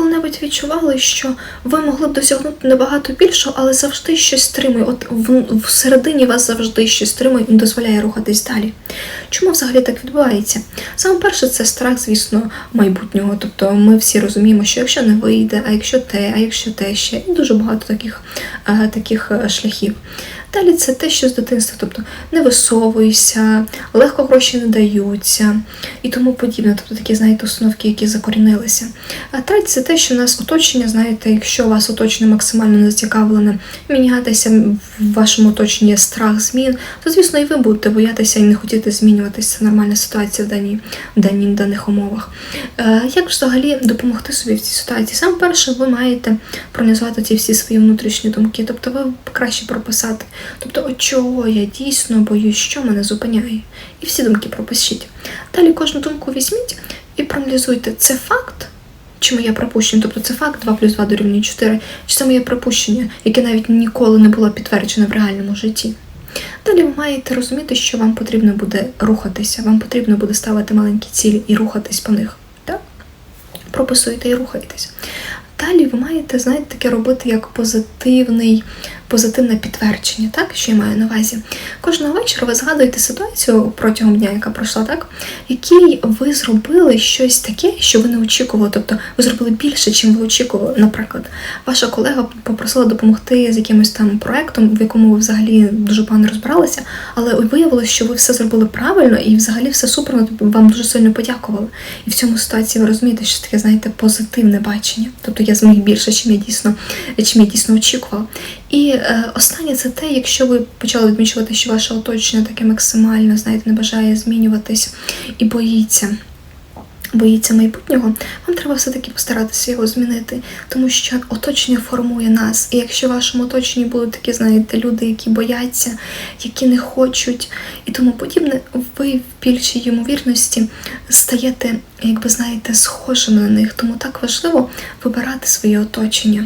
коли-небудь відчували, що ви могли б досягнути набагато більшого, але завжди щось стримує. От всередині вас завжди щось стримує і не дозволяє рухатись далі. Чому взагалі так відбувається? Саме перше, це страх, звісно, майбутнього. Тобто ми всі розуміємо, що якщо не вийде, а якщо те, а якщо те ще, і дуже багато таких, е, таких е, шляхів. Далі це те, що з дитинства, тобто не висовуйся, легко гроші не даються і тому подібне. Тобто такі, знаєте, установки, які закорінилися. А третє, це те, що у нас оточення, знаєте, якщо вас оточення максимально не зацікавлене мінятися, в вашому оточенні страх змін, то звісно і ви будете боятися і не хотіти змінюватися. Це нормальна ситуація в даній, в даній в даних умовах. Е, як взагалі допомогти собі в цій ситуації? Саме перше, ви маєте проаналізувати ці всі свої внутрішні думки, тобто ви краще прописати. Тобто, от чого я дійсно боюсь, що мене зупиняє. І всі думки пропишіть. Далі кожну думку візьміть і проаналізуйте, це факт. Чи моє припущення, тобто це факт 2 плюс 2 дорівнює 4, чи це моє припущення, яке навіть ніколи не було підтверджене в реальному житті. Далі ви маєте розуміти, що вам потрібно буде рухатися, вам потрібно буде ставити маленькі цілі і рухатись по них. Так? Прописуєте і рухаєтесь. Далі ви маєте, знаєте, таке робити як позитивний, позитивне підтвердження, так, що я маю на увазі. Кожного вечора ви згадуєте ситуацію протягом дня, яка пройшла, так, якій ви зробили щось таке, що ви не очікували. Тобто ви зробили більше, чим ви очікували. Наприклад, ваша колега попросила допомогти з якимось там проектом, в якому ви взагалі дуже погано розбиралися, але виявилося, що ви все зробили правильно і взагалі все супер, вам дуже сильно подякували. І в цьому ситуації ви розумієте, що таке, знаєте, позитивне бачення. Тобто я зміг більше, чим я дійсно, чим я дійсно очікувала. І е, останнє це те, якщо ви почали відмічувати, що ваше оточення таке максимально, знаєте, не бажає змінюватись і боїться. Боїться майбутнього, вам треба все-таки постаратися його змінити, тому що оточення формує нас. І якщо в вашому оточенні будуть такі, знаєте, люди, які бояться, які не хочуть і тому подібне, ви в більшій ймовірності стаєте, якби знаєте, схожими на них. Тому так важливо вибирати своє оточення.